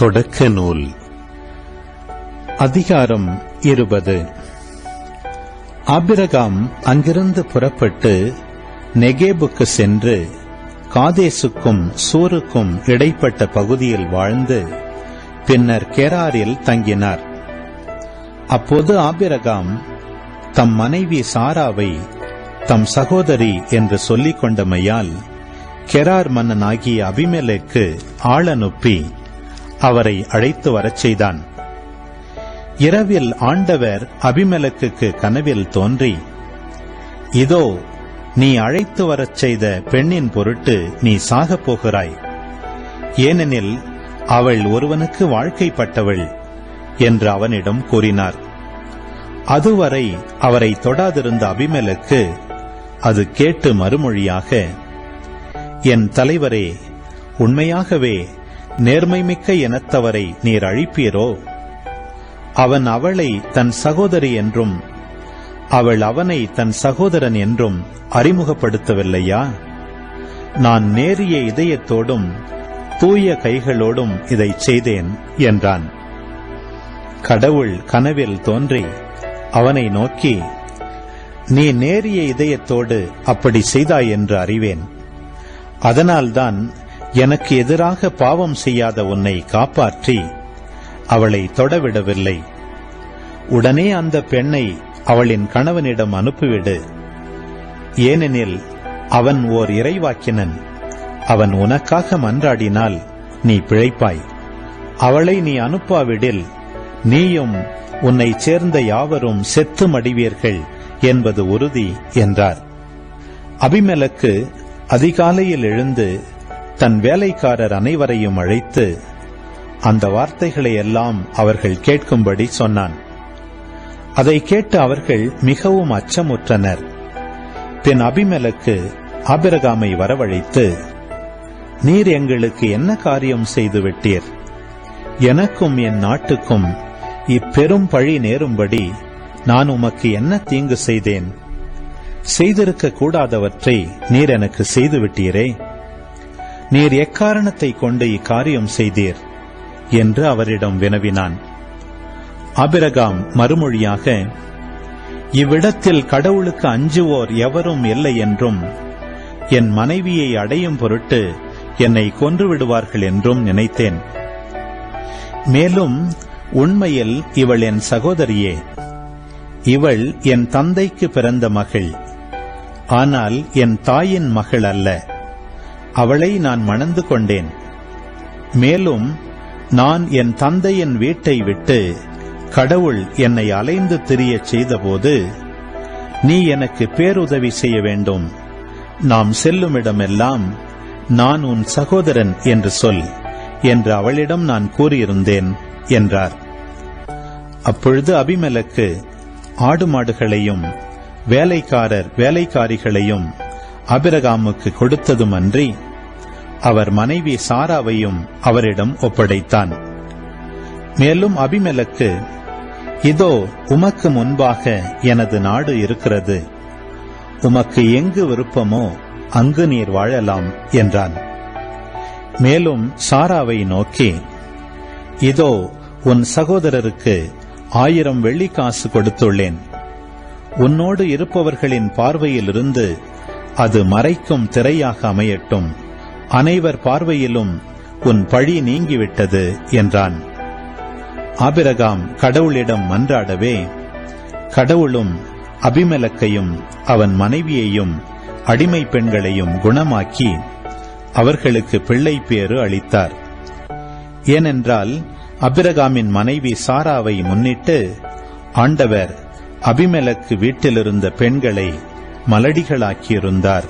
தொடக்க நூல் அதிகாரம் இருபது. ஆபிரகாம் அங்கிருந்து புறப்பட்டு நெகேபுக்கு சென்று காதேசுக்கும் சூருக்கும் இடைப்பட்ட பகுதியில் வாழ்ந்து பின்னர் கெராரில் தங்கினார். அப்போது ஆபிரகாம் தம் மனைவி சாராவை தம் சகோதரி என்று சொல்லிக் கொண்டமையால் கெரார் மன்னனாகிய அபிமேலைக்கு ஆளனுப்பி அனுப்பி அவரை அழைத்து வரச் செய்தான். இரவில் ஆண்டவர் அபிமலக்குக்கு கனவில் தோன்றி இதோ நீ அழைத்து வரச் செய்த பெண்ணின் பொருட்டு நீ சாகப் போகிறாய். ஏனெனில் அவள் ஒருவனுக்கு வாழ்க்கைப்பட்டவள் என்று அவனிடம் கூறினார். அதுவரை அவரை தொடாதிருந்த அபிமலுக்கு அது கேட்டு மறுமொழியாக என் தலைவரே உண்மையாகவே நேர்மைமிக்க இனத்தவரை நீர் அழிப்பீரோ? அவன் அவளை தன் சகோதரி என்றும் அவள் அவனை தன் சகோதரன் என்றும் அறிமுகப்படுத்தவில்லையா? நான் நேரிய இதயத்தோடும் தூய கைகளோடும் இதைச் செய்தேன் என்றான். கடவுள் கனவில் தோன்றி அவனை நோக்கி நீ நேரிய இதயத்தோடு அப்படி செய்தாய் என்று அறிவேன். அதனால்தான் எனக்கு எதிராக பாவம் செய்யாத உன்னை காப்பாற்றி அவளை தொடவிடவில்லை. உடனே அந்த பெண்ணை அவளின் கணவனிடம் அனுப்பிவிடு. ஏனெனில் அவன் ஓர் இறைவாக்கினன். அவன் உனக்காக மன்றாடினால் நீ பிழைப்பாய். அவளை நீ அனுப்பாவிடில் நீயும் உன்னைச் சேர்ந்த யாவரும் செத்து மடிவீர்கள் என்பது உறுதி என்றார். அபிமலக்கு அதிகாலையில் எழுந்து தன் வேலைக்காரர் அனைவரையும் அழைத்து அந்த வார்த்தைகளை எல்லாம் அவர்கள் கேட்கும்படி சொன்னான். அதை கேட்டு அவர்கள் மிகவும் அச்சமுற்றனர். பின் அபிமலக்கு ஆபிரகாமை வரவழைத்து நீர் எங்களுக்கு என்ன காரியம் செய்து விட்டீர் எனக்கும் என் நாட்டுக்கும் இப்பெரும் பழி நேரும்படி நான் உமக்கு என்ன தீங்கு செய்தேன்? செய்திருக்க கூடாதவற்றை நீர் எனக்கு செய்துவிட்டீரே? நீர் எக்காரணத்தை கொண்டு இக்காரியம் செய்தீர்? என்று அவரிடம் வினவினான். அபிரகாம் மறுமொழியாக இவ்விடத்தில் கடவுளுக்கு அஞ்சுவோர் எவரும் இல்லை என்றும் என் மனைவியை அடையும் பொருட்டு என்னை கொன்று விடுவார்கள் என்றும் நினைத்தேன். மேலும் உண்மையில் இவள் என் சகோதரியே. இவள் என் தந்தைக்கு பிறந்த மகள். ஆனால் என் தாயின் மகள் அல்ல. அவளை நான் மணந்து கொண்டேன். மேலும் நான் என் தந்தையின் வீட்டை விட்டு கடவுள் என்னை அலைந்து திரியச் செய்தபோது நீ எனக்கு பேருதவி செய்ய வேண்டும். நாம் செல்லுமிடமெல்லாம் நான் உன் சகோதரன் என்று சொல் என்று அவளிடம் நான் கூறியிருந்தேன் என்றார். அப்பொழுது அபிமலக்கு ஆடு மாடுகளையும் வேலைக்காரர் வேலைக்காரிகளையும் அபிரகாமுக்கு கொடுத்ததுமன்றி அவர் மனைவி சாராவையும் அவரிடம் ஒப்படைத்தான். மேலும் அபிமெலக்கு இதோ உமக்கு முன்பாக எனது நாடு இருக்கிறது. உமக்கு எங்கு விருப்பமோ அங்கு நீர் வாழலாம் என்றான். மேலும் சாராவை நோக்கி இதோ உன் சகோதரருக்கு ஆயிரம் வெள்ளிக்காசு கொடுத்துள்ளேன். உன்னோடு இருப்பவர்களின் பார்வையிலிருந்து அது மறைக்கும் திரையாக அமையட்டும். அனைவர் பார்வையிலும் உன் பழி நீங்கிவிட்டது என்றான். ஆபிரகாம் கடவுளிடம் மன்றாடவே கடவுளும் அபிமெலக்கையும் அவன் மனைவியையும் அடிமை பெண்களையும் குணமாக்கி அவர்களுக்கு பிள்ளை பேறு அளித்தார். ஏனென்றால் அபிரகாமின் மனைவி சாராவை முன்னிட்டு ஆண்டவர் அபிமெலக்கு வீட்டிலிருந்த பெண்களை மலடிகளாக்கியிருந்தார்.